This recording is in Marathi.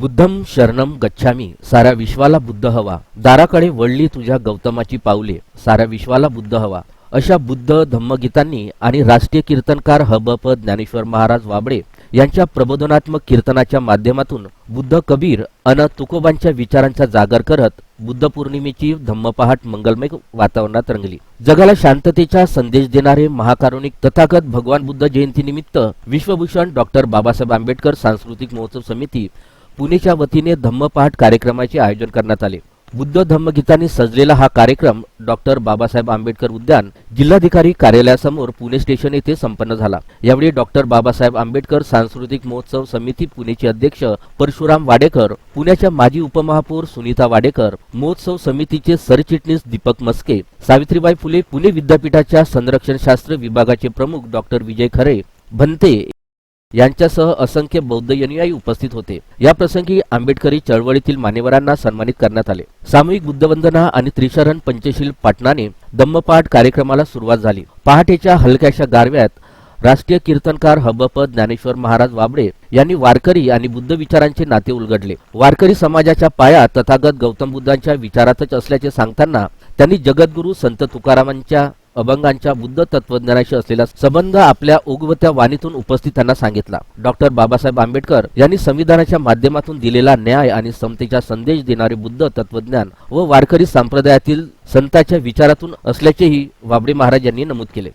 बुद्धम शरणम गच्छामी साऱ्या विश्वाला बुद्ध हवा. दाराकडे वळली तुझ्या गौतमाची पावले साऱ्या विश्वाला बुद्ध हवा. अशा बुद्ध धम्मगीतांनी आणि राष्ट्रीय कीर्तनकार हबप ज्ञानेश्वर महाराज वाबडे यांच्या प्रबोधनात्मक कीर्तनाच्या माध्यमातून बुद्ध कबीर अन तुकोबांच्या विचारांचा जागर करत बुद्ध पौर्णिमेची धम्मपहाट मंगलमय वातावरणात रंगली. जगाला शांततेचा संदेश देणारे महाकारुणिक तथागत भगवान बुद्ध जयंतीनिमित्त विश्वभूषण डॉक्टर बाबासाहेब आंबेडकर सांस्कृतिक महोत्सव समिती पुणेच्या वतीने धम्मपाठ कार्यक्रमाचे आयोजन करण्यात आले. बुद्ध धम्मगीतांनी सजलेला हा कार्यक्रम डॉक्टर बाबासाहेब आंबेडकर उद्यान जिल्हाधिकारी कार्यालयासमोर पुणे स्टेशन येथे संपन्न झाला. यावेळी डॉक्टर बाबासाहेब आंबेडकर सांस्कृतिक महोत्सव समिती पुणेचे अध्यक्ष परशुराम वाडेकर पुण्याच्या माजी उपमहापौर सुनीता वाडेकर महोत्सव समितीचे सरचिटणीस दीपक मस्के सावित्रीबाई फुले पुणे विद्यापीठाच्या संरक्षण शास्त्र विभागाचे प्रमुख डॉक्टर विजय खरे भंते यांच्यासह असंख्य बौद्ध अनुयायी उपस्थित होते. या प्रसंगी आंबेडकरी चळवळीतील मान्यवरांना सन्मानित करण्यात आले. सामूहिक बुद्धवंदना आणि त्रिशरण पंचशील पाटणाने दम्मपाठ कार्यक्रमाला सुरुवात झाली. पहाटेच्या हलक्याशा गारव्यात राष्ट्रीय कीर्तनकार हबप ज्ञानेश्वर महाराज वाबडे यांनी वारकरी आणि बुद्ध विचारांचे नाते उलगडले. वारकरी समाजाच्या पाया तथागत गौतम बुद्धांच्या विचारातच असल्याचे सांगताना त्यांनी जगद्गुरू संत तुकारामांच्या अभंगांच्या बुद्ध तत्वज्ञानाशी असलेला संबंध आपल्या उगवत्या वाणीतून उपस्थितांना सांगितला. डॉक्टर बाबासाहेब आंबेडकर यांनी संविधानाच्या माध्यमातून दिलेला न्याय आणि समतेचा संदेश देणारे बुद्ध तत्वज्ञान व वारकरी संप्रदायातील संतांच्या विचारातून असल्याचेही वाबडे महाराज यांनी नमूद केले.